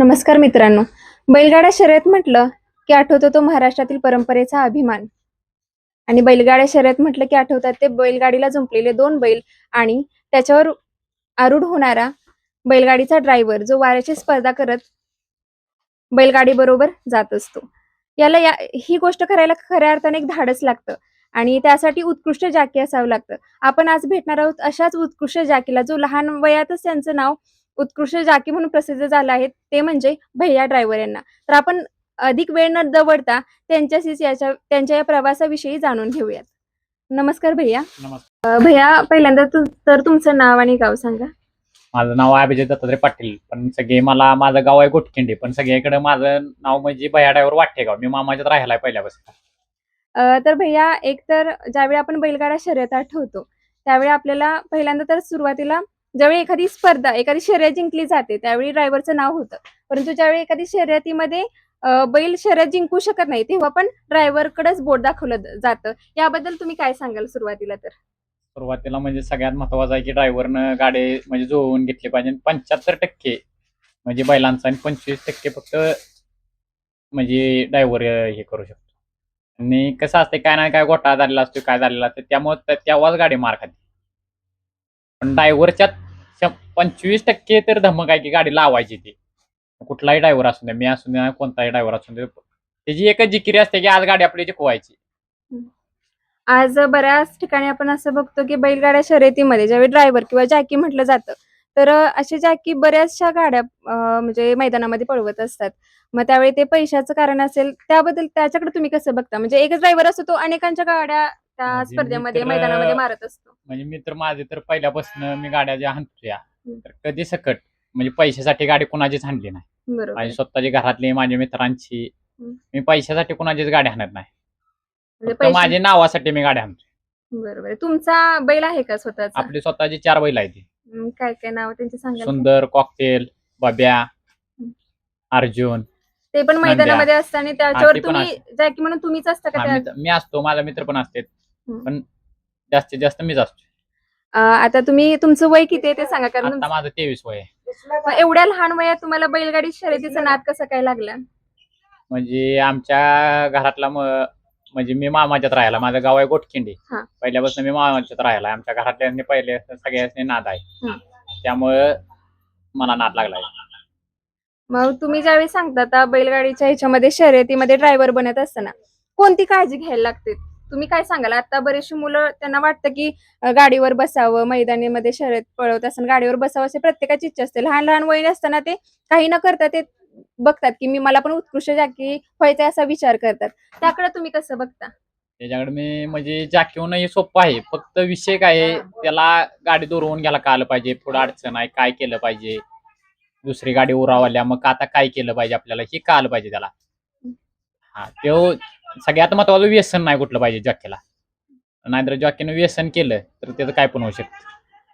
नमस्कार मित्रांनो. बैलगाडा शर्यत म्हटलं की आठवतो तो महाराष्ट्रातील परंपरेचा अभिमान. आणि बैलगाड्या शर्यत म्हटलं की आठवतात ते बैलगाडीला जुंपलेले दोन बैल आणि त्याच्यावर आरूढ होणारा बैलगाडीचा ड्रायव्हर जो वाऱ्याची स्पर्धा करत बैलगाडी बरोबर जात असतो. याला या ही गोष्ट करायला खऱ्या अर्थाने एक धाडस लागतं आणि त्यासाठी उत्कृष्ट जाकी असावं लागतं. आपण आज भेटणार आहोत अशाच उत्कृष्ट जाकीला जो लहान वयातच त्यांचं नाव उत्कृष्ट जाकी म्हणून प्रसिद्ध झालं आहे ते म्हणजे भैया ड्रायव्हर यांना. तर आपण अधिक वेळ न दवडता त्यांच्याशीच याच्या त्यांच्या या प्रवासाविषयी जाणून घेऊयात. नमस्कार भैया. भैया पहिल्यांदा तर तुमचं नाव आणि गाव सांगा. माझं नाव आहे अभिजित दत्तात्रय पाटील पण सगळे मला माझं गाव आहे गोटखिंडी पण सगळीकडे माझं नाव म्हणजे भयाडावर वाटेगाव मी मामाच्यात राहिला आहे पहिल्यापासून. अ, तर भैया एक तर ज्यावेळी आपण बैलगाडा शर्यत आठवतो त्यावेळी आपल्याला पहिल्यांदा तर सुरुवातीला ज्यावेळी एखादी स्पर्धा एखादी शर्यत जिंकली जाते त्यावेळी ड्रायव्हरचं नाव होतं. परंतु ज्यावेळी एखादी शर्यतीमध्ये बैल शर्यत जिंकू शकत नाही तेव्हा पण ड्रायव्हरकडेच बोट दाखवलं जातं. याबद्दल तुम्ही काय सांगाल सुरुवातीला तर? सुरुवातीला म्हणजे सगळ्यात महत्वाचं आहे की ड्रायव्हरनं गाडी म्हणजे जुळवून घेतली पाहिजे. पंच्याहत्तर टक्के म्हणजे बैलांचा आणि पंचवीस टक्के फक्त म्हणजे ड्रायव्हर हे करू शकतो. आणि कसं असते काय ना काय घोटाळा झालेला असतो काय झालेला असतो त्यामुळे तेव्हाच गाडी मार खाते. पण ड्रायव्हरच्या पंचवीस टक्के तर धमक आहे की गाडी लावायची ती. कुठलाही ड्रायव्हर असू दे मी असू दे कोणताही ड्रायव्हर असू दे त्याची एकच जिकिरी असते की आज गाडी आपली जिकवायची. आज बऱ्याच ठिकाणी आपण असं बघतो की बैलगाड्या शर्यतीमध्ये ज्यावेळी ड्रायव्हर किंवा जॅकी म्हटलं जातं तर असे जॅकी बऱ्याचशा गाड्या म्हणजे मैदानामध्ये पळवत असतात. मग त्यावेळी ते पैशाचं कारण असेल त्याबद्दल त्याच्याकडे तुम्ही कसं बघता? म्हणजे एकच ड्रायव्हर असतो तो अनेकांच्या गाड्या त्या म्हणजे स्पर्धेमध्ये मैदानामध्ये मारत असतो. म्हणजे मी तर माझे तर पहिल्यापासून मी गाड्या ज्या हाणतो या हम्म. तर कधी सकट म्हणजे पैशासाठी गाडी कुणाचीच हाणली नाही. बरोबर. माझी स्वतःची घरातली माझ्या मित्रांची हम्म. मी पैशासाठी कुणाचीच गाडी हाणत नाही. म्हणजे फक्त पैसे- माझ्या नावासाठी मी गाडी हाणतो बरोबर. आहे. तुमचा बैल आहे का स्वतःचा? आपली स्वतःची चार बैल आहेत ती. हम्म, काय काय नाव त्यांचे सांगा सुंदर कॉकटेल बब्या अर्जुन ते पण मैदानामध्ये असतं आणि त्याच्यावर ते पण तुम्ही जॅकी म्हणून तुम्हीच असता का हा, त्या मित्र- मी असतो माझा मित्र पण असते. पण जास्तीत जास्त मीच असतो अ, आता तुम्ही तुमचं वय किती आहे ते सांगा कारण आता माझं तेवीस वय आहे. मग एवढ्या लहान वयात तुम्हाला बैलगाडी शर्यतीचा नाद कसा काय लागला? म्हणजे आमच्या घरातला म- म्हणजे मी मामाच्यात राहायला माझं गाव आहे गोटखिंडी. हा. पहिल्यापासून मी मामाच्यात राहायला आमच्या घरातल्यांनी पहिले सगळ्यांनी नाद आहे. हम्म. त्यामुळं मला नाद लागलाय. मग तुम्ही ज्यावेळी सांगता आता बैलगाडीच्या ह्याच्यामध्ये शर्यतीमध्ये ड्रायव्हर बनत असताना कोणती काळजी घ्यायला लागते? तुम्ही काय सांगाल? आता बरेचशी मुलं त्यांना वाटतं की अ, गाडीवर बसावं मैदानीमध्ये शर्यत पळवत असताना गाडीवर बसावं असे प्रत्येकाची इच्छा असते. लहान लहान वय असताना ते काही न करता ते बघतात की मी मला पण उत्कृष्ट जागी व्हायचा असा विचार करतात. त्याकडे तुम्ही कसं बघता? त्याच्याकडे मी म्हणजे जाकीवून हे सोपं आहे. फक्त विषय काय आहे त्याला गाडी दोरवून घ्यायला का आलं पाहिजे? पुढं अडचण आहे काय केलं पाहिजे? दुसरी गाडी उरावल्या मग आता काय केलं पाहिजे आपल्याला? हे का आलं पाहिजे त्याला? हा. तो सगळ्यात महत्वाचं व्यसन नाही कुठलं पाहिजे जॉकीला. नाहीतर जॉकीनं व्यसन केलं तर त्याचं काय पण होऊ शकतं.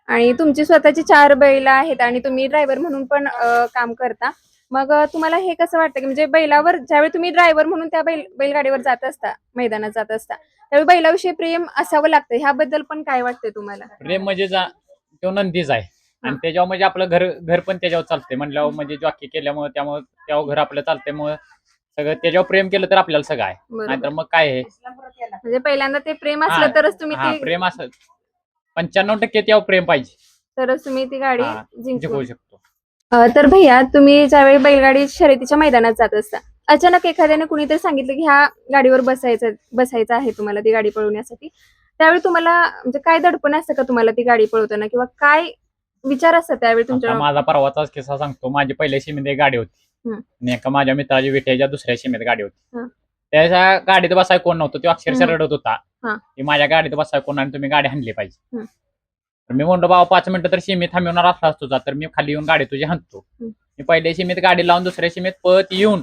आणि तुमची स्वतःची चार बैल आहेत आणि तुम्ही ड्रायव्हर म्हणून पण अ, काम करता. मग अ, तुम्हाला हे कसं वाटतं की म्हणजे बैलावर ज्यावेळी तुम्ही ड्रायव्हर म्हणून त्या बैल बैलगाडीवर जात असता मैदानात जात असता त्यावेळी बैलाविषयी प्रेम असावं लागतं. ह्याबद्दल पण काय वाटतंय तुम्हाला? प्रेम म्हणजे जा तो नंदीच आहे. आणि त्याच्यावर म्हणजे आपलं घर घर पण त्याच्यावर चालतंय. म्हणल्यावर म्हणजे जॉकी केल्यामुळे त्यामुळे त्यावर घर आपलं चालतंय. मग सगळं त्याच्यावर प्रेम केलं तर आपल्याला सगळं आहे. बरोबर. नाहीतर मग काय आहे म्हणजे पहिल्यांदा ते प्रेम हा, असलं तरच तुम्ही हा ती प्रेम असं पंच्याण्णव टक्के त्यावर प्रेम पाहिजे. तरच तुम्ही ती गाडी जिंकू शकतो. अ, तर भैया तुम्ही ज्यावेळी बैलगाडी शर्यतीच्या मैदानात जात असता अचानक एखाद्याने कुणीतरी सांगितलं की ह्या गाडीवर बसायचं बसायचं आहे तुम्हाला ती गाडी पळवण्यासाठी. त्यावेळी तुम्हाला म्हणजे काय दडपण असतं का तुम्हाला ती गाडी पळवताना? किंवा काय विचार असतात त्यावेळी आता तुमच्या माझा परवाचाच किस्सा सांगतो. माझी पहिल्या एक गाडी होती. आणि एका माझ्या मित्राची विट्याच्या दुसऱ्या सीमेत गाडी होती. त्याच्या गाडीत बसाय कोण नव्हतं तो अक्षरशः. रडत होता. की माझ्या गाडीत बसाय कोण आणि तुम्ही गाडी हाणली पाहिजे. तर मी म्हणतो बाबा पाच मिनिटं तर सीमेत थांबवणार असलास तुझा तर मी खाली येऊन गाडी तुझी हाणतो. मी पहिल्या सीमेत गाडी लावून दुसऱ्या सीमेत पळत येऊन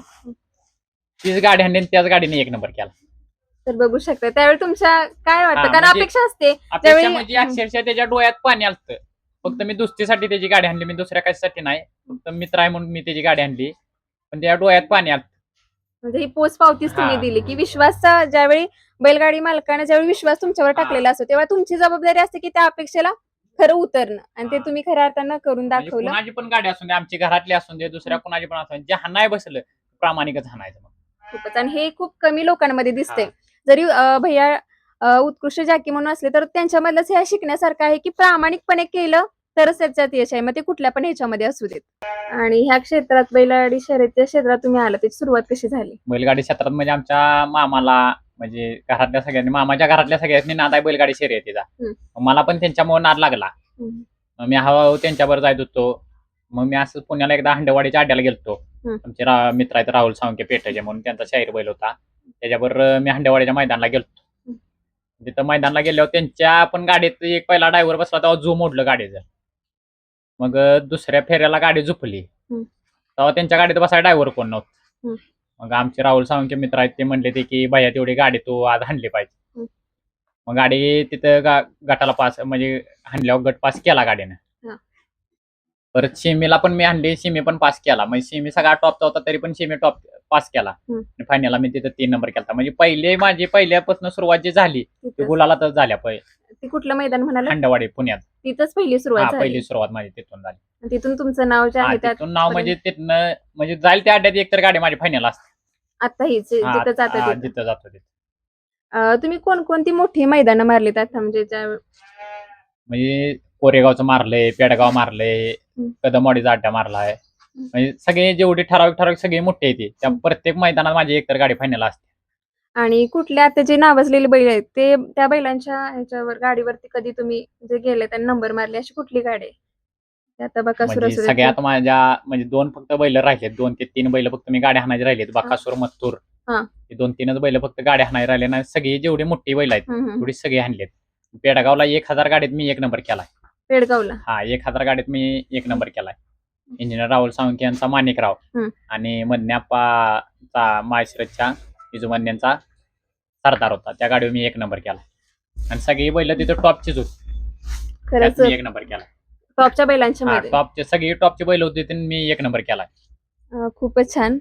तीच गाडी हाणली आणि त्याच गाडीने एक नंबर केला. तर बघू शकता त्यावेळी तुमच्या काय वाटतं? कारण म्हणजे- अपेक्षा असते अपेक्षा म्हणजे अक्षरशः त्याच्या डोळ्यात पाणी आलतं. फक्त मी दुसरीसाठी त्याची गाडी आणली मी दुसऱ्या कशासाठी नाही. फक्त मित्र आहे म्हणून मी त्याची गाडी आणली पण त्याच्या डोळ्यात पाणी आलं. म्हणजे ही पोच पावतीच तुम्ही हा. दिली की विश्वासचा ज्यावेळी बैलगाडी मालकाने ज्यावेळी विश्वास तुमच्यावर टाकलेला असतो तेव्हा तुमची जबाबदारी असते की त्या अपेक्षेला खरं उतरणं. आणि ते हा. तुम्ही खऱ्या अर्थानं करून म्हणजे दाखवलं. कुणाची पण गाडी असून दे आमची घरातली असून दे दुसऱ्या कुणाची पण असून दे, जे हाणाय बसलं प्रामाणिकच हाणायचं मग. खूपच. आणि हे खूप कमी लोकांमध्ये दिसते. जरी अं, भैया अं, उत्कृष्ट जाकी म्हणून असले तर त्यांच्यामधलंच हे शिकण्यासारखं आहे की प्रामाणिकपणे केलं तरच त्याच्यात यश आहे. मग ते कुठल्या पण ह्याच्यामध्ये असू देत. आणि ह्या क्षेत्रात बैलगाडी शर्यतीच्या क्षेत्रात तुम्ही आला त्याची सुरुवात कशी झाली? बैलगाडी क्षेत्रात म्हणजे आमच्या मामाला म्हणजे घरातल्या सगळ्यांनी मामाच्या घरातल्या सगळ्यांनी नाद आहे बैलगाडी शर्यतीचा. मला पण त्यांच्यामुळे नाद लागला. मग मी हळूहळू त्यांच्यावर जायत होतो. मग मी असं पुण्याला एकदा हंडेवाडीच्या अड्ड्याला गेलतो. हम्म. आमचे रा- मित्र आहेत राहुल सावंके पेठाचे म्हणून त्यांचा शाहीर बैल होता. त्याच्याबरोबर मी हंडेवाडीच्या मैदानाला गेलतो. हम्म. तिथं मैदानाला गेल्यावर त्यांच्या पण गाडीत एक पहिला ड्रायव्हर बसला तेव्हा झू मोडलं गाडीचं. मग दुसऱ्या फेऱ्याला गाडी झुपली हम्म. तेव्हा त्यांच्या गाडीत बसायला ड्रायव्हर कोण नव्हतं हम्म. मग आमचे राहुल सावंके मित्र आहेत ते म्हणले ते की भैया तेवढी गाडी तू आज हाणली पाहिजे हम्म. मग गाडी तिथं गा- गटाला पास म्हणजे हाणल्यावर गट पास केला गाडीनं हा. परत शिमीला पण मी आणली शिमी पण पास केला म्हणजे शिमी सगळा टॉपचा होता तरी पण शिमी टॉप पास केला हम्म. आणि फायनलला मी तिथं तीन नंबर केला म्हणजे पहिले माझी पहिल्यापासून सुरुवात जी झाली ती तिथं- गुलाला तर झाल्या पहिले ती कुठलं मैदान म्हणाला? खंडवाडी पुण्यात. तिथंच पहिली हा सुरुवात झाली. पहिली सुरुवात माझी तिथून झाली. आणि तिथून तुमचं नाव जे हा, आहे त्यात तिथून नाव म्हणजे तिथनं म्हणजे जाईल त्या अड्ड्यात एक तर गाडी माझी फायनल असते. आता हीच हा, जिथं जातं हा, तिथं. जिथं जातो तिथं. अं, तुम्ही कोणकोणती मोठी मैदानं मारलीत आता? म्हणजे ज्या म्हणजे कोरेगावचं मारलंय पेडगाव मारलंय हम्म. कदमवाडीचा अड्डा मारलाय. म्हणजे सगळे जेवढे ठराविक ठराविक सगळे मोठे येते त्या प्रत्येक मैदानात माझी एकतर गाडी फायनल असते. आणि कुठल्या आता जे नावाजलेले बैल आहेत ते त्या बैलांच्या ह्याच्यावर गाडीवरती कधी तुम्ही जे गेले त्यांनी नंबर मारले अशी कुठली गाडी आहे? ते आता बकासूर म्हणजे असू सगळ्यात माझ्या म्हणजे दोन फक्त बैल राहिलेत दोन ते तीन बैल फक्त मी गाड्या हाणायचे राहिलेत. बाकासूर मत्तूर हा. हे दोन तीनच बैल फक्त गाड्या हाणायला राहिले ना सगळी जेवढी मोठी बैल आहेत हम्म, हम्म. तेवढी सगळी हाणलेत पेडगावला एक हजार गाडीत मी एक नंबर केलाय. पेडगावला? हा एक हजार गाडीत मी एक नंबर केलाय. इंजिनियर राहुल सावंके यांचा माणिकराव. हम्म. आणि मधन्याप्पाचा माळशिरसच्या इजुमन्यांचा सरदार होता. त्या गाडीवर मी एक नंबर केला. आणि सगळी बैल तिथं टॉपचीच होती. खरंच मी एक नंबर केला. टॉपच्या बैलांच्या मध्ये टॉपचे सगळी टॉपची बैल होती मी एक नंबर केला. अं, खूपच छान.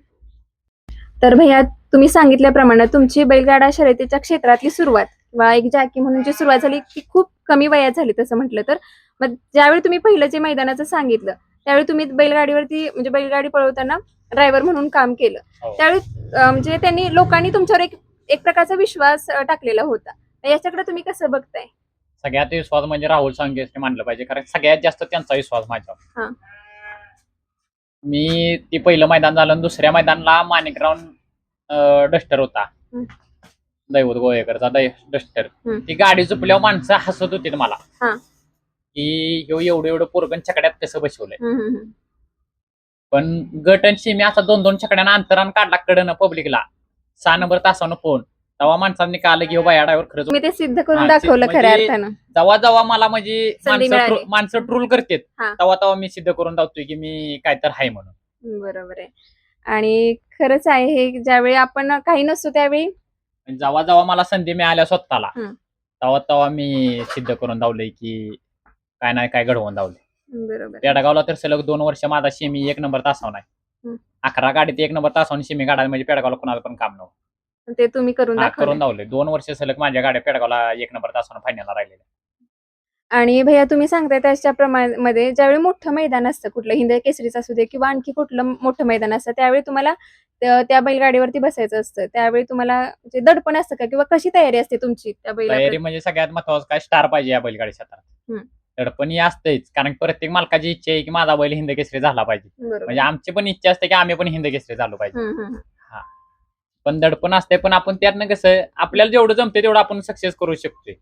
तर भैया तुम्ही सांगितल्याप्रमाणे तुमची बैलगाडा शर्यतीच्या क्षेत्रातली सुरुवात किंवा एक जाकी म्हणून जी सुरुवात झाली ती खूप कमी वयात झाली तसं म्हटलं तर. मग ज्यावेळी तुम्ही पहिलं जे मैदानाचं सांगितलं त्यावेळी तुम्ही बैलगाडीवरती म्हणजे बैलगाडी पळवताना ड्रायव्हर म्हणून काम केलं हो. त्यावेळी म्हणजे त्यांनी लोकांनी तुमच्यावर एक एक प्रकारचा विश्वास टाकलेला होता याच्याकडे तुम्ही कसं बघताय सगळ्यात विश्वास म्हणजे राहुल सांगे मानलं पाहिजे कारण सगळ्यात जास्त त्यांचा विश्वास हा. माझ्यावर मी ते पहिलं मैदान झालं दुसऱ्या मैदानला माणिकराव डस्टर होता. दैवत गोळेकरचा डस्टर. ती गाडी झुपल्यावर माणसं हसत होती मला. की ह्यो एवढं एवढं पोरगण छकड्यात कसं बसवलंय. पण गट आणि असा दोन दोन छकड्यानं अंतरानं काढला कडनं पब्लिकला. सहा नंबर तासानं फोन. तेव्हा माणसांनी कळलं की बाया ड्रायव्हर खरंच तुम्ही ते सिद्ध करून दाखवलं म्हणजे- खऱ्या अर्थानं. जेव्हा जेव्हा मला म्हणजे माणसं ट्रोल करतात. तेव्हा तेव्हा मी सिद्ध करून दावतोय की मी काय तर आहे म्हणून. बरोबर आहे. आणि खरंच आहे हे ज्यावेळी आपण काही नसतो त्यावेळी जेव्हा जेव्हा मला संधी मिळाल्या स्वतःला. तेव्हा तेव्हा मी सिद्ध करून दावलंय की काय नाही काय घडवून दावलंय बरोबर. पेडगावला तर सलग दोन वर्ष माझा शिमी एक नंबर तासावर हम्म. अकरा गाडीत एक नंबर तासावर शिमी काढायला म्हणजे पेडगावला कोणाला पण काम नव्हतं. ते तुम्ही करून हा, दाखवलं करून दावले दोन वर्ष सलग माझ्या गाड्या पेडगावला एक नंबर तासावर फायनलला राहिलेल्या. आणि भैया तुम्ही सांगताय त्याच्या प्रमाणामध्ये ज्यावेळी मोठं मैदान असतं कुठलं हिंद केसरीचं असू दे किंवा आणखी कुठलं मोठं मैदान असतं त्यावेळी तुम्हाला त्या त्या बैलगाडीवरती बसायचं असतं. त्यावेळी तुम्हाला म्हणजे दडपण असतं का? किंवा कशी तयारी असते तुमची त्या तयारी बैला म्हणजे सगळ्यात महत्वाचं काय? स्टार पाहिजे या बैलगाडी क्षेत्रात. हम्म. दडपण ही असतेच कारण प्रत्येक मालकाची इच्छा आहे की माझा बैल हिंद केसरी झाला पाहिजे. म्हणजे आमची पण इच्छा असते की आम्ही पण हिंद केसरी झालो पाहिजे. हम्म. पण दडपण असते पण आपण त्यातनं कसं आपल्याला जेवढं जमते तेवढं आपण सक्सेस करू शकतोय.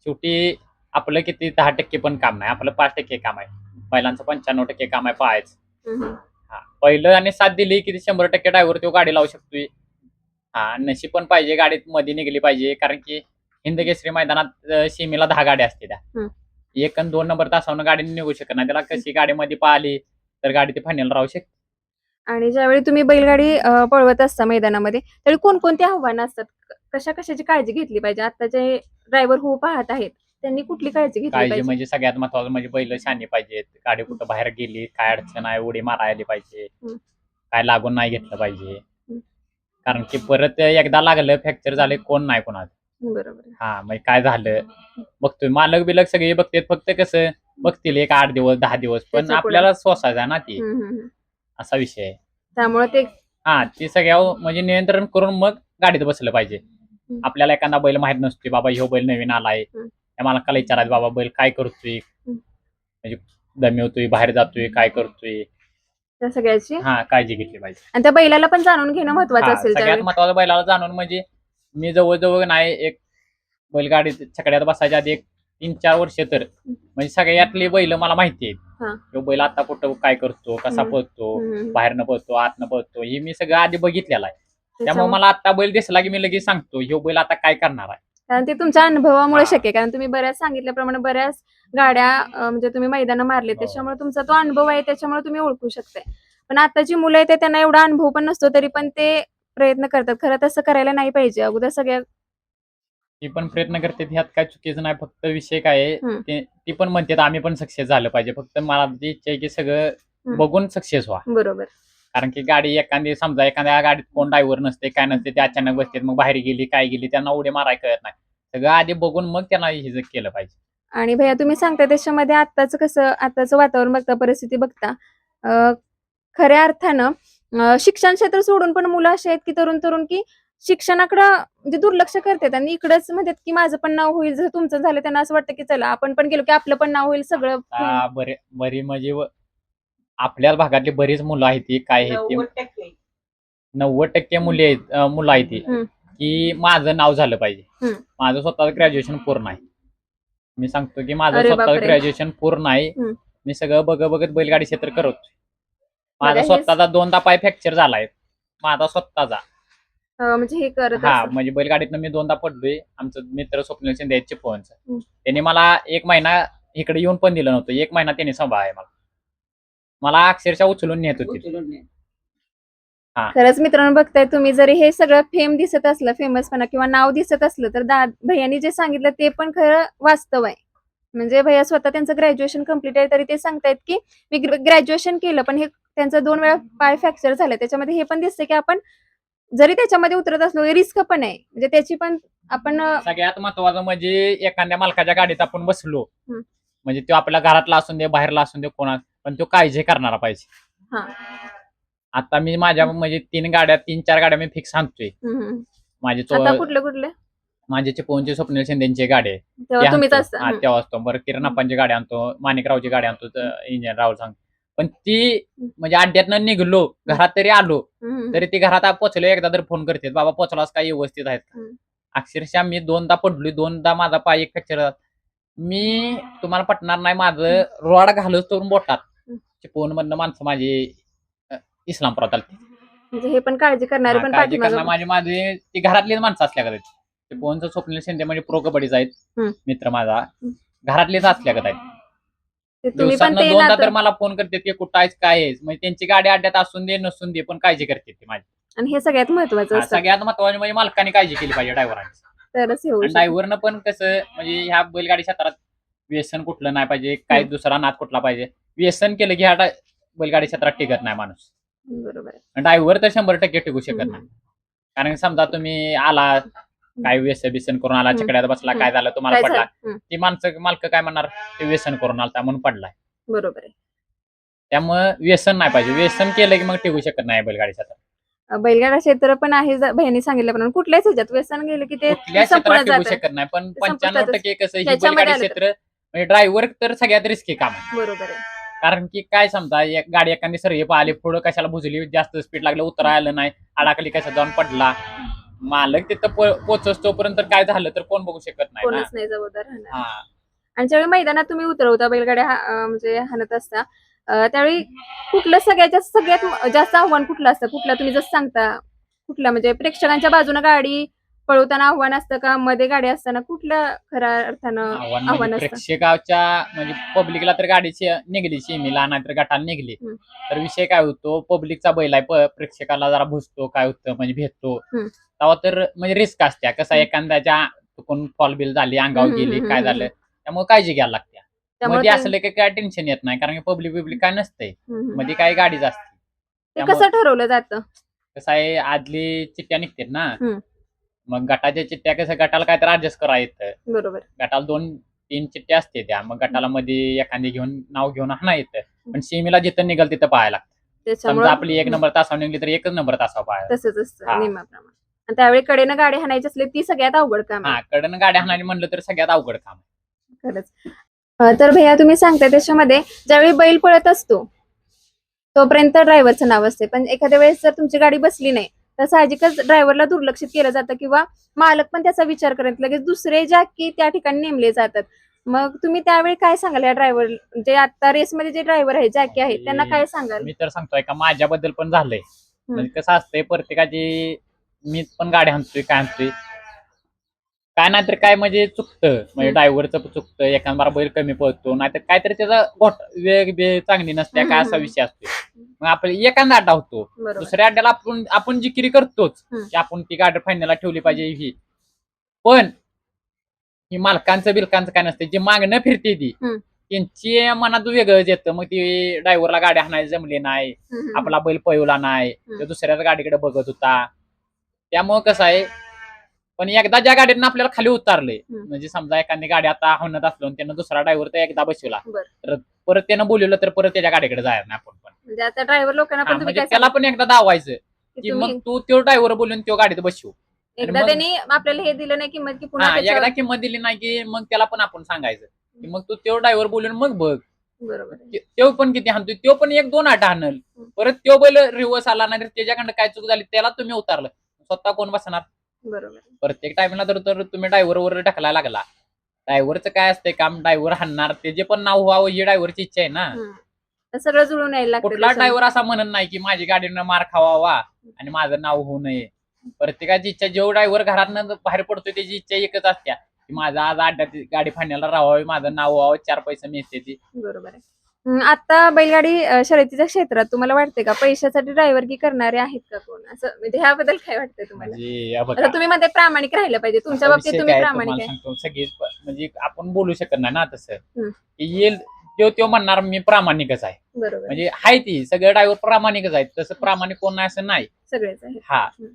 शेवटी आपलं किती दहा टक्के पण काम नाही. आपलं पाच टक्के काम आहे. बैलांचं पंच्याण्णव टक्के काम आहे पाहायचं. हा. पहिलं आणि साथ दिली की शंभर टक्के ड्रायव्हर तो गाडी लावू शकतोय. हा. नशीब पण पाहिजे गाडीत मध्ये निघली पाहिजे. कारण की हिंद केसरी मैदानात सीमेला दहा गाड्या असते त्या. एक आणि दोन नंबर तासावर गाडी निघू शकत नाही. त्याला कशी गाडीमध्ये पाहिली तर गाडी ते फायनल राहू शकते. आणि ज्यावेळी तुम्ही बैलगाडी अं, पळवत असता मैदानामध्ये त्यावेळी कोणकोणती आव्हानं असतात? क- कशा कशाची काळजी घेतली पाहिजे? आता जे ड्रायव्हर हो पाहत आहेत त्यांनी कुठली काळजी घेतली काळजी पाहिजे? म्हणजे सगळ्यात महत्वाचं म्हणजे बैल शानी पाहिजेत. गाडी कुठं बाहेर गेली काय अडचण आहे उडी मारायला पाहिजे. हम्म. काय लागून नाही घेतलं पाहिजे. कारण की परत एकदा लागलं फ्रॅक्चर झाले कोण नाही कोणाचं. बरोबर. हा मग काय झालं? बघतोय मालक बिलक सगळे बघतात फक्त कसं बघतील एक आठ दिवस दहा दिवस पण त्याच्या पुढे. आपल्याला सोसायचं आहे ना ती. हम्म, हम्म, हम्म. असा विषय आहे. त्यामुळे ते हा ते सगळ्या म्हणजे नियंत्रण करून मग गाडीत बसलं पाहिजे. आपल्याला एखादा बैल माहीत नसतोय बाबा ह्यो बैल नवीन आलाय. हम्म. त्या मालकाला विचारायचं बाबा बैल काय करतोय? म्हणजे दमवतोय बाहेर जातोय काय करतोय? त्या सगळ्याची? हा काळजी घेतली पाहिजे. आणि त्या बैलाला पण जाणून घेणं महत्वाचं हा, असेल सगळ्यात त्यावेळी. महत्वाचं बैलाला जाणून म्हणजे मी जवळजवळ नाही एक बैलगाडीत छकड्यात बसायच्या आधी एक तीन चार वर्ष तर म्हणजे सगळ्यातली बैल मला माहिती. आहेत बैल आता कुठं काय करतो कसा. पळतो. बाहेरनं पळतो आतनं पळतो हे मी सगळं आधी बघितलेलं आहे त्यामुळे मला आता बैल दिसला की मी लगेच सांगतो ह्यो बैल आता काय करणार आहे कारण ते तुमच्या अनुभवामुळे. शक्य आहे कारण तुम्ही बऱ्याच सांगितल्याप्रमाणे बऱ्याच गाड्या म्हणजे तुम्ही मैदानं मारले हो. त्याच्यामुळे तुमचा तो अनुभव आहे त्याच्यामुळे तुम्ही ओळखू शकताय पण आताची मुलं आहेत त्यांना एवढा अनुभव पण नसतो तरी पण ते प्रयत्न करतात. खरं तसं करायला नाही पाहिजे. अगोदर सगळ्या ती पण प्रयत्न करते. ह्यात काय चुकीचं नाही. फक्त विषय काय आहे हम्म. ते ती पण म्हणते आम्ही पण सक्सेस झालं पाहिजे. फक्त मला इच्छा आहे की सगळं हम्म. बघून सक्सेस व्हा. बरोबर. कारण की गाडी एखादी समजा एखाद्या गाडीत कोण ड्रायव्हर नसते काय नसते ते अचानक बसते मग बाहेर गेली काय गेली त्यांना उडी मारायला कळत नाही. सगळं आधी बघून मग त्यांना हे केलं पाहिजे. आणि भैया तुम्ही सांगता त्याच्यामध्ये आत्ताचं कसं आत्ताचं वातावरण बघता परिस्थिती बघता. अं, खऱ्या अर्थानं शिक्षण क्षेत्र सोडून पण मुलं अशी आहेत की तरुण तरुण की शिक्षणाकडं म्हणजे दुर्लक्ष करतात आणि इकडंच म्हणतात की माझं पण नाव होईल जर तुमचं झालं त्यांना असं वाटतं की चला आपण पण गेलो की आपलं पण नाव होईल सगळं बरे बरी म्हणजे व- आपल्या भागातली बरीच मुलं आहेत ती काय आहेत ती नव्वद टक्के मुली आहेत अं, मुलं आहेत ती हम्म. की माझं नाव झालं पाहिजे हम्म. माझं स्वतःच ग्रॅज्युएशन पूर्ण आहे मी सांगतो की माझं अरे स्वतःच बापरे. ग्रॅज्युएशन पूर्ण आहे हम्म. मी सगळं बघत बघत बैलगाडी क्षेत्र करत माझा हे- स्वतःचा दोनदा पाय फ्रॅक्चर झालाय. माझा स्वतःचा. अं, म्हणजे हे करत हा. म्हणजे बैलगाडीतनं मी दोनदा पडलोय. आमचं मित्र स्वप्नील शिंदे आहेत चिपळूणचं हम्म. त्यांनी मला एक महिना इकडे येऊन पण दिलं नव्हतं. एक महिना त्यांनी सांभाळ मला. मला अक्षरशः उचलून नेत होती. उचलून. खरंच मित्रांनो बघताय तुम्ही जरी हे सगळं फेम दिसत असलं फेमसपणा किंवा नाव दिसत असलं तर दा भैयानी जे सांगितलं ते पण खरं वास्तव आहे. म्हणजे भैया स्वतः त्यांचं ग्रॅज्युएशन कंप्लीट आहे तरी ते सांगतायत की मी ग्रॅज्युएशन केलं पण हे त्यांचं दोन वेळा पाय फ्रॅक्चर झालं. त्याच्यामध्ये हे पण दिसतं की आपण जरी त्याच्यामध्ये उतरत असलो रिस्क पण आहे. म्हणजे त्याची पण आपण सगळ्यात महत्वाचं म्हणजे एखाद्या मालकाच्या गाडीत आपण बसलो. म्हणजे तो आपल्या घरातला असून दे बाहेरला असून दे कोणा पण तो काळजी करणारा पाहिजे. आता मी माझ्या म्हणजे तीन गाड्या तीन चार गाड्या मी फिक्स हम्म. माझे कुठले कुठले? माझे चिपळूणचे स्वप्नील शिंदेची गाडी आहे तेव्हा. असता. बरं किरण अप्पांची गाडी आणतो माणिकरावची गाडी आणतो इंजिनियर राहुल सांग पण ती म्हणजे अड्ड्यातनं निघलो घरात तरी आलो. तरी ती घरात पोचलो एकदा तर फोन करते बाबा पोचलास काय व्यवस्थित आहेत का?" हम्म. अक्षरशः मी दोनदा पडलोय दोनदा माझा पाय एक फ्रॅक्चर मी तुम्हाला पटणार नाही माझं रॉड घालत तोरून बोटात. चिपळूण मधनं माणसं माझी इस्लामपुरात आली म्हणजे हे पण काळजी करणारे पण काळजी करणार माझी माझी ती घरातलीच माणसं असल्यागत आहेत चिपळूणचं स्वप्नील शिंदे म्हणजे प्रो कबड्डीचा आहेत. मित्र माझा घरातलेच असल्यागत आहेत ते तुम्ही पण ते दोनदा तर मला फोन करते की कुठं आहेस काय आहेस म्हणजे त्यांची गाडी अड्ड्यात असून दे नसून दे पण काळजी करते ती माझी आणि हे सगळ्यात महत्वाचं हा, असतं सगळ्यात महत्वाचं म्हणजे मालकाने काळजी केली पाहिजे ड्रायव्हरांची तरच हे होऊ शकतं. ड्रायव्हरनं पण कसं म्हणजे ह्या बैलगाडी क्षेत्रात व्यसन कुठलं नाही पाहिजे काय हम्म. दुसरा नाद कुठला पाहिजे व्यसन केलं की ह्या डा- बैलगाडी क्षेत्रात टिकत नाही माणूस बरोबर आहे. ड्रायव्हर तर शंभर टक्के टिकू शकत हम्म. नाही कारण समजा तुम्ही आला काय व्यसन बिसन करून आला. चिकड्यात बसला काय झालं तुम्हाला काय पडला? झालं? ती माणसं मालक काय म्हणणार? ते व्यसन करून आलता म्हणून पडलाय. बरोबर आहे. त्यामुळं व्यसन नाही पाहिजे. व्यसन केलं की मग टिकू शकत नाही बैलगाडी क्षेत्रात. अं, बैलगाडा क्षेत्र पण आहे ज- बहिणी सांगितल्याप्रमाणे कुठल्याच ह्याच्यात व्यसन गेलं की ते कुठल्या संपूर्ण क्षेत्रात टिकू जातं. शकत नाही पण ते पंच्याण्णव संपुष्टातच. टक्के कसं ही त्याच्यामध्ये बैलगाडी आलं तर. क्षेत्र म्हणजे ड्रायव्हर तर सगळ्यात रिस्की काम आहे. बरोबर आहे. कारण की काय समजा एक गाडी एखादी सर्व पाहिली पुढं कशाला बुजली जास्त स्पीड लागलं उतरा आलं नाही अडाकली कशा जाऊन पडला. मालक तिथं पोहोचस तोपर्यंत काय झालं तर कोण बघू शकत नाही कोणच नाही जबाबदार राहणार. हा. आणि ज्यावेळी मैदानात तुम्ही उतरवता बैलगाड्या हा- म्हणजे हाणत असता अं, त्यावेळी कुठलं सगळ्यात जास्त सगळ्यात म- जास्त आव्हान कुठलं असतं? कुठलं तुम्ही जसं सांगता कुठलं? म्हणजे प्रेक्षकांच्या बाजूने गाडी पळवताना आव्हान असतं का? मध्ये गाडी असताना कुठल्या खऱ्या अर्थानं आव्हान म्हणजे असतं? प्रेक्षकाच्या म्हणजे पब्लिकला तर गाडीची निघली शिमीला नाहीतर गटाला निघली. तर विषय काय होतो? पब्लिकचा बैल आहे प्रेक्षकाला जरा भुसतो काय होतं म्हणजे भेटतो. तेव्हा तर म्हणजे रिस्क असते कसं एखाद्याच्या चुकून फॉल बिल झाली अंगावर गेली काय झालं त्यामुळे काळजी घ्यायला लागते मध्ये असलं की काय टेन्शन येत नाही कारण की पब्लिक बिब्लिक काय नसतंय. मध्ये काय गाडीच असते कसं ठरवलं जातं? कसं आहे आदली चिठ्ठ्या निघतात ना. मग गटाच्या चिठ्ठ्या कसं गटाला काय तर ऍडजस्ट करा येतं बरोबर. गटाला दोन तीन चिठ्ठ्या असते त्या. मग गटाला मध्ये एखादी घेऊन नाव घेऊन हाणा येतं पण सेमीला जिथं निघाल तिथं पाहायला लागतं. त्याच्यामुळे आपली एक नंबर तासावर निघली तर एकच नंबर तासावर पाहायला तसंच असतं. नियमाप्रमाणे. आणि त्यावेळी कडेनं गाडी हाणायची असली ती सगळ्यात अवघड काम आहे. हा कडनं गाड्या हाणायला म्हणलं तर सगळ्यात अवघड काम. खरंच. अं, तर भैया तुम्ही सांगताय त्याच्यामध्ये ज्यावेळी बैल पळत असतो तोपर्यंत ड्रायव्हरचं नाव असते. पण एखाद्या वेळेस जर तुमची गाडी बसली नाही तर साहजिकच ड्रायव्हरला दुर्लक्षित केलं जातं किंवा मालक पण त्याचा विचार करत लगेच दुसरे जॅकी त्या ठिकाणी नेमले जातात. मग तुम्ही त्यावेळी काय सांगाल या ड्रायव्हर जे आता रेसमध्ये जे ड्रायव्हर आहे जॅकी आहेत त्यांना काय सांगाल? मी तर सांगतोय का माझ्याबद्दल पण झालंय. म्हणजे कसं असतंय प्रत्येकाची मी पण गाड्या हाणतोय काय हाणतोय. काय नाहीतर काय म्हणजे चुकतं म्हणजे. ड्रायव्हरचं चुकतं एखादा बैल कमी पळतो नाहीतर काहीतरी त्याचा गोट वेग बे चांगली नसते काय असा. विषय असतो मग आपल्याला एखादा अड्डा होतो बरोबर दुसऱ्या अड्ड्याला आपण आपण जिकिरी करतोच हम्म. की आपण ती गाडी फायनलला ठेवली पाहिजे ही पण ही मालकांचं बिलकांचं काय नसतं जे मागणं फिरते ती हम्म. त्यांची मनात वेगळंच येतं मग ती ड्रायव्हरला गाडी हाणायला जमली नाही हम्म, हम्म. आपला बैल पळवला नाही हम्म. तो दुसऱ्याच गाडीकडे बघत होता त्यामुळं कसं आहे पण एकदा ज्या गाडीनं आपल्याला खाली उतारले. म्हणजे समजा एखादी गाडी आता हवणत असलो आणि त्यानं दुसरा ड्रायव्हर तर एकदा बसवला. तर परत त्यानं बोलवलं तर परत त्याच्या गाडीकडे जायला नाही आपण पण म्हणजे ड्रायव्हर लोकांना पण तुम्ही म्हणजे त्याला? पण एकदा दावायचं की मग तू तो ड्रायव्हर बोलून तो गाडीत बसवू एकदा त्यांनी आपल्याला हे दिलं नाही किंमत की पुन्हा एकदा किंमत दिली नाही की मग त्याला पण आपण सांगायचं की मग तू तो ड्रायव्हर बोलून मग बघ बरोबर. तो पण किती हाणतोय तो पण एक दोन आठ आणल हम्म. परत तो बैल रिवर्स आला नाही तर त्याच्याकडनं काय चूक झाली त्याला तुम्ही उतारलं स्वतः कोण बसणार बरोबर. प्रत्येक टाइमला तर तर तुम्ही ड्रायव्हर वर ढकलायला लागला. ड्रायव्हरचं काय असतंय काम? ड्रायव्हर हाणणार. त्याचे पण नाव व्हावं ही ड्रायव्हरची इच्छा आहे ना. सगळं जुळून यायला लागतं कुठला त्याच्यामध्ये. ड्रायव्हर असा म्हणत नाही की माझी गाडीनं मार खावावा आणि माझं नाव होऊ नये. प्रत्येकाची इच्छा जेव ड्रायव्हर घरातनं बाहेर पडतोय त्याची इच्छा एकच असत्या. की माझं आज अड्ड्यात गाडी फाण्याला राहावी माझं नाव व्हावं चार पैसे मिळते ती. बरोबर आहे. आता बैलगाडी अं, शर्यतीच्या क्षेत्रात तुम्हाला वाटते का पैशासाठी ड्रायव्हरकी करणारे आहेत का कोण? असं म्हणजे ह्याबद्दल काय वाटतंय तुम्हाला? म्हणजे या बघा, आता तुम्ही मध्ये प्रामाणिक राहिलं पाहिजे. तुमच्या आता बाबतीत विषय तुम्ही काय आहे प्रामाणिक तुम्हाला आहे सांगतो सगळीच प- म्हणजे आपण बोलू शकत नाही ना तसं हम्म. की येईल तो तो म्हणणार मी प्रामाणिकच आहे. बरोबर. म्हणजे आहे ती सगळे ड्रायव्हर प्रामाणिकच आहेत. तसं प्रामाणिक कोण नाही असं नाही. सगळेच हा. हम्म.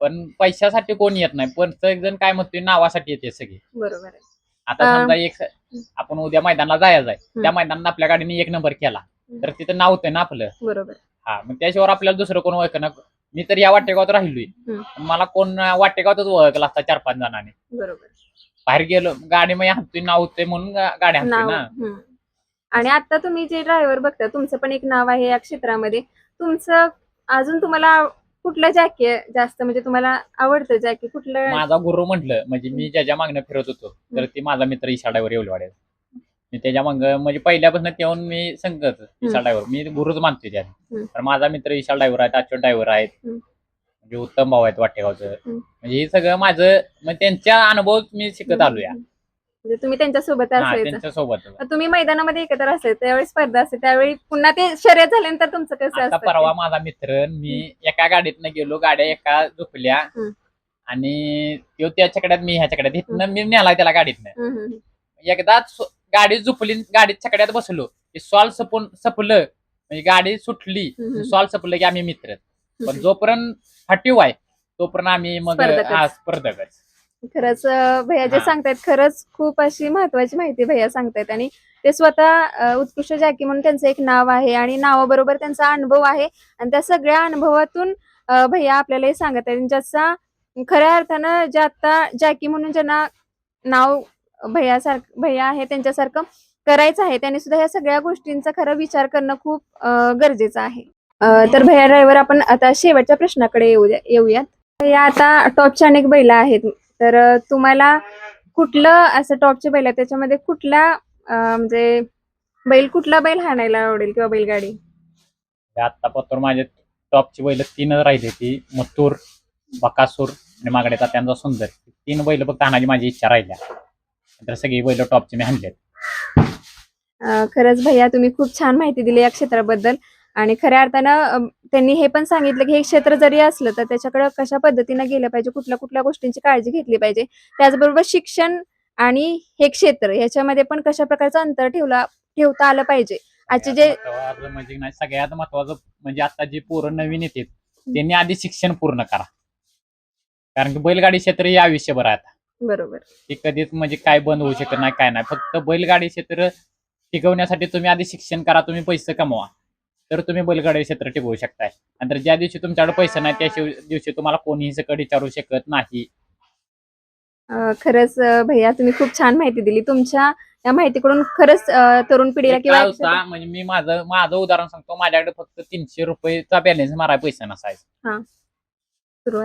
पण पैशासाठी कोण येत नाही. पण एक जण काय म्हणतोय नावासाठी येते सगळे. बरोबर आहे. आता अं, समजा एक आपण उद्या मैदानाला जायचं आहे. त्या मैदानात आपल्या गाडीने एक नंबर केला. तर तिथं नाव होतं ना आपलं. बरोबर. हा मग त्याशिवाय आपल्याला दुसरं कोण ओळख ना मी तर या वाटेगावात राहिलोय. मला कोण वाटेगावातच ओळखला असता चार पाच जणांनी. बरोबर. बाहेर गेलो गाडी मग हाणतोय नाव होतंय म्हणून गाडी हाणतोय नाव ना. आणि आता तुम्ही जे ड्रायव्हर बघता तुमचं पण एक नाव आहे या क्षेत्रामध्ये. तुमचं अजून तुम्हाला कुठलं जॅकी आहे जास्त म्हणजे तुम्हाला आवडतं जॅकी कुठलं? माझा गुरु म्हटलं म्हणजे मी ज्याच्या मागणं फिरत होतो तर ती माझा मित्र ईशा येऊन वाढेल मी त्याच्या माग म्हणजे पहिल्यापासून तेव्हा मी संगत ईशा ड्रायव्हर मी गुरुच मानतोय हम्म. तर माझा मित्र ईशा ड्रायव्हर आहेत अच्युत ड्रायव्हर आहेत. म्हणजे उत्तम भाऊ आहेत वाटेगावचं. म्हणजे हे सगळं माझं म्हणजे त्यांच्या अनुभव मी शिकत आलो या म्हणजे तुम्ही त्यांच्यासोबत हा असायचं. त्यांच्यासोबत तुम्ही मैदानामध्ये एकत्र असायचं त्यावेळी स्पर्धा असते त्यावेळी पुन्हा ते शर्यत झाल्यानंतर तुमचं कसं आता असतं परवा माझा मित्र मी एका गाडीतनं गेलो गाड्या एका झोपल्या. हम्म. आणि तो त्याच्याकड्यात मी ह्याच्याकड्यात इथनं मी नेला त्याला गाडीतनं. हम्म, हम्म, एकदाच सो- गाडी झोपली गाडीत छकड्यात बसलो की सॉल सपून सपलं म्हणजे गाडी सुटली हम्म. सॉल सपलं की आम्ही मित्र. पण. जोपर्यंत फाटीव आहे तोपर्यंत आम्ही मग स्पर्धकच. हा स्पर्धकच खरंच भैया जे हा. सांगतायत खरंच खूप अशी महत्वाची माहिती भैया सांगतायत. आणि ते स्वतः उत्कृष्ट जॅकी म्हणून त्यांचं एक नाव आहे आणि नावाबरोबर त्यांचा अनुभव आहे. आणि त्या सगळ्या अनुभवातून भैया आपल्याला हे सांगत आहेत ज्याचा खऱ्या अर्थानं जे आता जॅकी म्हणून ज्यांना नाव भैया सारखं भैया आहे त्यांच्यासारखं करायचं आहे त्यांनी सुद्धा ह्या सगळ्या गोष्टींचा खरं विचार करणं खूप गरजेचं आहे. तर भैया ड्रायव्हर आपण आता शेवटच्या प्रश्नाकडे येऊ येऊयात. भैया आता टॉपच्या अनेक बैला आहेत. तर तुम्हाला कुठलं असं टॉपचे बैल आहे त्याच्यामध्ये कुठल्या अ, म्हणजे बैल कुठला बैल हाणायला आवडेल किंवा बैलगाडी? आता पत्र माझे टॉपची बैल तीनच राहिली ती. मथुर बकासूर आणि मागड्याचा त्यांचा सुंदर. तीन बैल फक्त आणायची माझी इच्छा राहिल्या. तर सगळी बैल टॉपची मी आणलेत अ, खरंच भैया तुम्ही खूप छान माहिती दिली या क्षेत्राबद्दल. आणि खऱ्या अर्थानं त्यांनी हे पण सांगितलं की हे क्षेत्र जरी असलं तर त्याच्याकडे कशा पद्धतीनं गेलं पाहिजे कुठल्या कुठल्या गोष्टींची काळजी घेतली पाहिजे. त्याचबरोबर शिक्षण आणि हे क्षेत्र ह्याच्यामध्ये पण कशा प्रकारचं अंतर ठेवला ठेवता आलं पाहिजे. आजचे जे म्हणजे नाही सगळ्यात महत्वाचं म्हणजे आता जे पोरं नवीन येतात त्यांनी आधी शिक्षण पूर्ण करा. कारण की बैलगाडी क्षेत्र हे आयुष्यभर आता. बरोबर. ते कधीच म्हणजे काय बंद होऊ शकत नाही काय नाही. फक्त बैलगाडी क्षेत्र टिकवण्यासाठी तुम्ही आधी शिक्षण करा तुम्ही पैसे कमवा. तर तुम्ही बैलगाडी क्षेत्र टिकवू शकताय. आणि तर ज्या दिवशी तुमच्याकडे पैसे नाही त्या दिवशी तुम्हाला कोणीही सकट विचारू शकत नाही. खरंच भैया तुम्ही खूप छान माहिती दिली. तुमच्या या माहितीकडून खरंच तरुण पिढीला किंवा म्हणजे मी माझं माझं उदाहरण सांगतो. माझ्याकडे फक्त तीनशे रुपयेचा बॅलन्स मारायला पैसा नसायचा.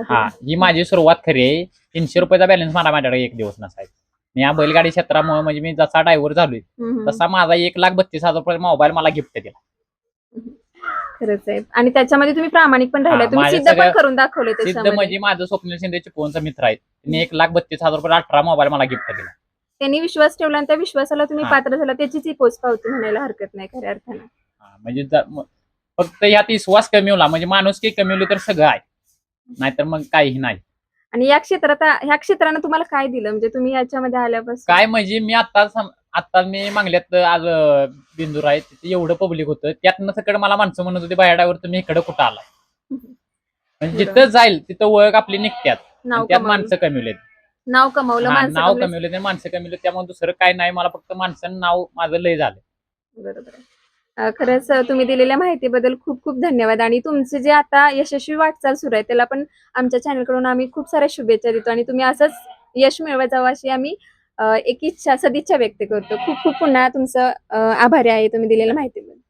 हा. ही माझी सुरुवात खरी आहे. तीनशे रुपयाचा बॅलन्स मारा माझ्याकडे एक दिवस नसायचा. या बैलगाडी क्षेत्रामुळे म्हणजे मी जसा ड्रायव्हर झालोय. तसा माझा एक लाख बत्तीस हजार रुपये मोबाईल मला गिफ्ट दिला. खरंच आहे. आणि त्याच्यामध्ये तुम्ही प्रामाणिक पण राहिले हा, तुम्ही माझ्या सिद्ध पण सगळ्या- करून दाखवले सिद्ध त्याच्यामध्ये. म्हणजे माझं स्वप्नील शिंदेचे फोनचा मित्र आहे. त्यांनी एक लाख बत्तीस हजार रुपये अठरा मोबाईल मला गिफ्ट दिला त्यांनी विश्वास ठेवला आणि त्या विश्वासाला तुम्ही हा. पात्र झाला. त्याचीच ही पोच पावती म्हणायला हरकत नाही खऱ्या अर्थानं. हा, म्हणजे ज- म- फक्त यात विश्वास कमी होला म्हणजे माणूस की कमी होली तर सगळं आहे. नाहीतर मग काहीही नाही. आणि या क्षेत्रात ह्या क्षेत्रानं तुम्हाला काय दिलं? म्हणजे तुम्ही याच्यामध्ये आल्यापासून? काय म्हणजे मी आता सम- आता मी मागल्यात आज बिंदूर आहे तिथे एवढं पब्लिक होतं. त्यातनं सगळं मला माणसं म्हणत होती बाहेर तुम्ही इकडे कुठं आला म्हणजे जिथं जाईल तिथं ओळख आपली निघत्यात. नाव आणि त्यात कमावलं. माणसं कमवलेत नाव कमावलं हा, माणसं नाव कमवली. आणि माणसं कमवले त्यामुळे दुसरं काय नाही. मला फक्त माणसानं नाव माझं लय झालं बरोबर. आहे. अं, खरंच अं, तुम्ही दिलेल्या माहितीबद्दल खूप खूप धन्यवाद. आणि तुमचे जे आता यशस्वी वाटचाल सुरू आहे त्याला पण आमच्या चॅनलकडून आम्ही खूप साऱ्या शुभेच्छा देतो. आणि तुम्ही असंच यश मिळवत जावं अशी आम्ही एक इच्छा सदिच्छा व्यक्त करतो. खूप खूप पुन्हा तुमचं आभारी आहे तुम्ही दिलेल्या माहितीबद्दल.